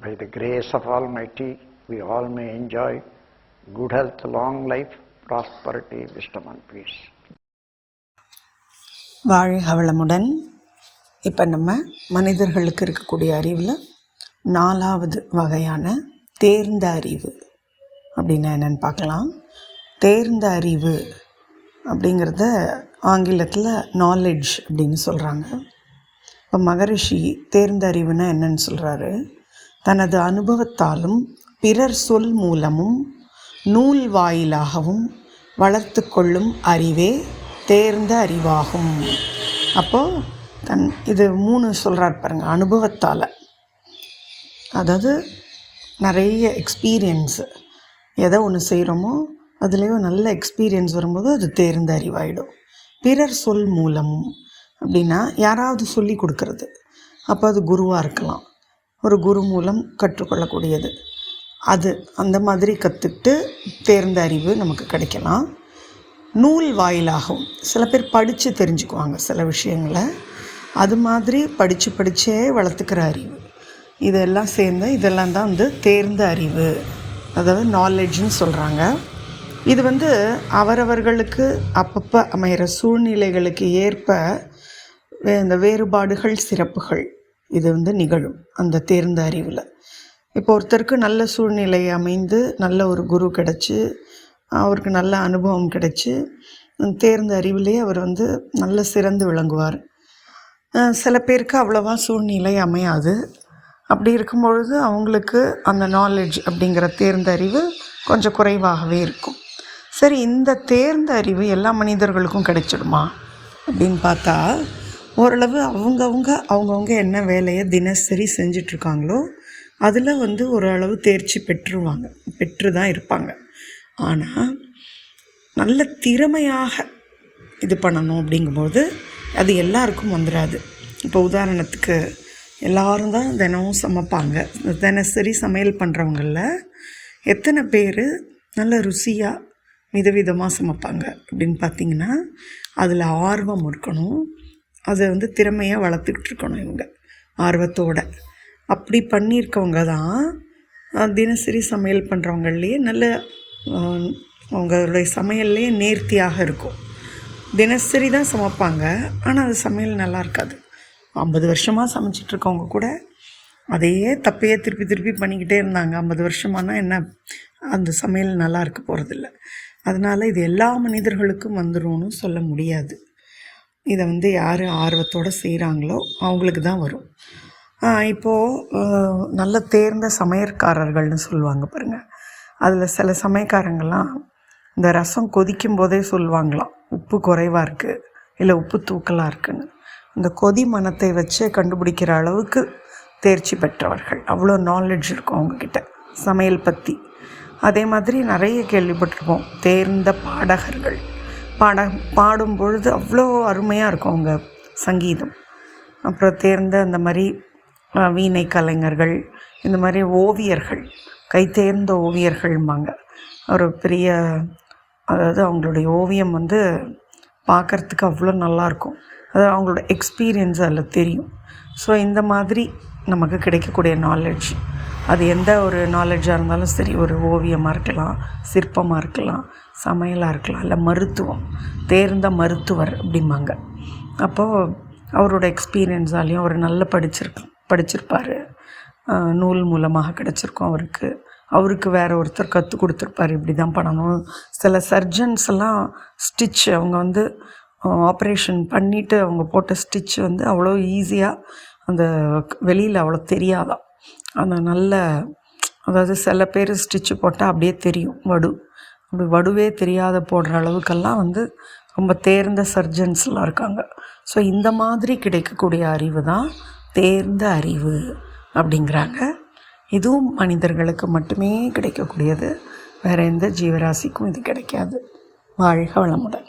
By the grace of Almighty, we all may enjoy good health, long life, prosperity, wisdom, and peace. வாழ்க வளமுடன் இப்போ நம்ம மனிதர்களுக்கு இருக்கக்கூடிய அறிவில் நாலாவது வகையான தேர்ந்த அறிவு அப்படின்னா என்னென்னு பார்க்கலாம். தேர்ந்த அறிவு அப்படிங்கிறத ஆங்கிலத்தில் நாலெட்ஜ் அப்படின்னு சொல்கிறாங்க இப்போ மகரிஷி தேர்ந்த அறிவுனா என்னன்னு சொல்கிறாரு தனது அனுபவத்தாலும் பிறர் சொல் மூலமும் நூல் வாயிலாகவும் வளர்த்து கொள்ளும் அறிவே தேர்ந்த அறிவாகும். அப்போது தன் இது மூணு சொல்கிறார் பாருங்க அனுபவத்தால். அதாவது நிறைய எக்ஸ்பீரியன்ஸு எதை ஒன்று செய்கிறோமோ அதுலேயும் நல்ல எக்ஸ்பீரியன்ஸ் வரும்போது அது தேர்ந்த அறிவாயிடும். பிறர் சொல் மூலமும். அப்படின்னா யாராவது சொல்லி கொடுக்கறது. அப்போ அது குருவாக இருக்கலாம். ஒரு குரு மூலம் கற்றுக்கொள்ளக்கூடியது. அது அந்த மாதிரி கற்றுக்கிட்டு தேர்ந்த அறிவு நமக்கு கிடைக்கலாம். நூல் வாயிலாகவும் சில பேர் படித்து தெரிஞ்சுக்குவாங்க சில விஷயங்களை. அது மாதிரி படித்து படித்தே வளர்த்துக்கிற அறிவு. இதெல்லாம் சேர்ந்து இதெல்லாம் தான் வந்து தேர்ந்த அறிவு. அதாவது நாலெட்ஜ்னு சொல்கிறாங்க இது வந்து அவரவர்களுக்கு அப்பப்போ அமைகிற சூழ்நிலைகளுக்கு ஏற்ப வே- இந்த வேறுபாடுகள் சிறப்புகள் இது வந்து நிகழும் அந்த தேர்ந்த அறிவில். இப்போ ஒருத்தருக்கு நல்ல சூழ்நிலை அமைந்து நல்ல ஒரு குரு கிடச்சி அவருக்கு நல்ல அனுபவம் கிடைச்சி தேர்ந்த அறிவிலேயே அவர் வந்து நல்ல சிறந்து விளங்குவார். சில பேருக்கு அவ்வளோவா சூழ்நிலை அமையாது. அப்படி இருக்கும் பொழுது அவங்களுக்கு அந்த நாலேஜ் அப்படிங்கிற தேர்ந்த அறிவு கொஞ்சம் குறைவாகவே இருக்கும். சரி இந்த தேர்ந்த அறிவு எல்லா மனிதர்களுக்கும் கிடைச்சிடுமா அப்படின்னு பார்த்தா ஓரளவு அவங்கவுங்க அவங்கவுங்க என்ன வேலையை தினசரி செஞ்சிட்ருக்காங்களோ அதில் வந்து ஓரளவு தேர்ச்சி பெற்றுருவாங்க பெற்று தான் இருப்பாங்க. ஆனால் நல்ல திறமையாக இது பண்ணணும் அப்படிங்கும்போது அது எல்லாருக்கும் வந்துடாது இப்போ உதாரணத்துக்கு எல்லோரும் தான் தினமும் சமைப்பாங்க. தினசரி சமையல் பண்ணுறவங்களில் எத்தனை பேர் நல்ல ருசியாக விதவிதமாக சமைப்பாங்க அப்படின்னு பார்த்தீங்கன்னா அதில் ஆர்வம் இருக்கணும். அதை வந்து திறமையாக வளர்த்துக்கிட்டு இருக்கணும் இவங்க. ஆர்வத்தோட. அப்படி பண்ணியிருக்கவங்க தான் தினசரி சமையல் பண்ணுறவங்களையே நல்ல அவங்களுடைய சமையல்லையே நேர்த்தியாக இருக்கும். தினசரி தான் சமைப்பாங்க ஆனால் அது சமையல் நல்லா இருக்காது. ஐம்பது வருஷமாக சமைச்சிட்டு இருக்கவங்க கூட அதையே தப்பையே திருப்பி திருப்பி பண்ணிக்கிட்டே இருந்தாங்க. ஐம்பது வருஷமானா என்ன? அந்த சமையல் நல்லா இருக்க போகிறதில்ல அதனால் இது எல்லா மனிதர்களுக்கும் வந்துடும் சொல்ல முடியாது. இதை வந்து யார் ஆர்வத்தோடு செய்கிறாங்களோ அவங்களுக்கு தான் வரும். இப்போது நல்ல தேர்ந்த சமையற்காரர்கள்னு சொல்லுவாங்க பாருங்கள் அதில் சில சமயக்காரங்கள்லாம் இந்த ரசம் கொதிக்கும் போதே சொல்லுவாங்களாம் உப்பு குறைவாக இருக்குது இல்லை உப்பு தூக்கலாக இருக்குன்னு. இந்த கொதி மனத்தை வச்சே கண்டுபிடிக்கிற அளவுக்கு தேர்ச்சி பெற்றவர்கள். அவ்வளோ நாலெட்ஜ் இருக்கும் அவங்கக்கிட்ட சமையல் பற்றி அதே மாதிரி நிறைய கேள்விப்பட்டிருப்போம் தேர்ந்த பாடகர்கள். பாட பாடும் பொழுது அவ்வளோ அருமையாக இருக்கும் அவங்க சங்கீதம். அப்புறம் தேர்ந்த அந்த மாதிரி வீணை கலைஞர்கள் இந்த மாதிரி ஓவியர்கள் கைத்தேர்ந்த ஓவியர்கள்ம்பாங்க. ஓவியர்கள்பாங்க ஒரு பெரிய அதாவது அவங்களுடைய ஓவியம் வந்து பார்க்கறதுக்கு அவ்வளோ நல்லாயிருக்கும் அது அவங்களோட எக்ஸ்பீரியன்ஸ் அதில் தெரியும். ஸோ இந்த மாதிரி நமக்கு கிடைக்கக்கூடிய நாலெட்ஜ் அது எந்த ஒரு நாலெட்ஜாக இருந்தாலும் சரி ஒரு ஓவியமாக இருக்கலாம் சிற்பமாக இருக்கலாம் சமையலாக இருக்கலாம் இல்லை மருத்துவம் தேர்ந்த மருத்துவர் அப்படிம்பாங்க. அப்போது அவரோட எக்ஸ்பீரியன்ஸாலையும் அவர் நல்ல படிச்சிருக்க படிச்சிருப்பார். நூல் மூலமாக கிடச்சிருக்கும் அவருக்கு. அவருக்கு வேற ஒருத்தர் கற்றுக் கொடுத்துருப்பாரு. இப்படி தான் பண்ணணும். சில சர்ஜன்ஸ் எல்லாம் ஸ்டிச் அவங்க வந்து ஆப்ரேஷன் பண்ணிவிட்டு அவங்க போட்ட ஸ்டிச் வந்து அவ்வளோ ஈஸியாக அந்த வெளியில் அவ்வளோ தெரியாதான். அந்த நல்ல அதாவது சில பேர் ஸ்டிச்சு போட்டால் அப்படியே தெரியும் வடு. அப்படி வடுவே தெரியாத போடுற அளவுக்கெல்லாம் வந்து ரொம்ப தேர்ந்த சர்ஜன்ஸ்லாம் இருக்காங்க. ஸோ இந்த மாதிரி கிடைக்கக்கூடிய அறிவு தான் தேர்ந்த அறிவு அப்படிங்கிறாங்க. இதுவும் மனிதர்களுக்கு மட்டுமே கிடைக்கக்கூடியது. வேறு எந்த ஜீவராசிக்கும் இது கிடைக்காது. வாழ்க வளமுடன்.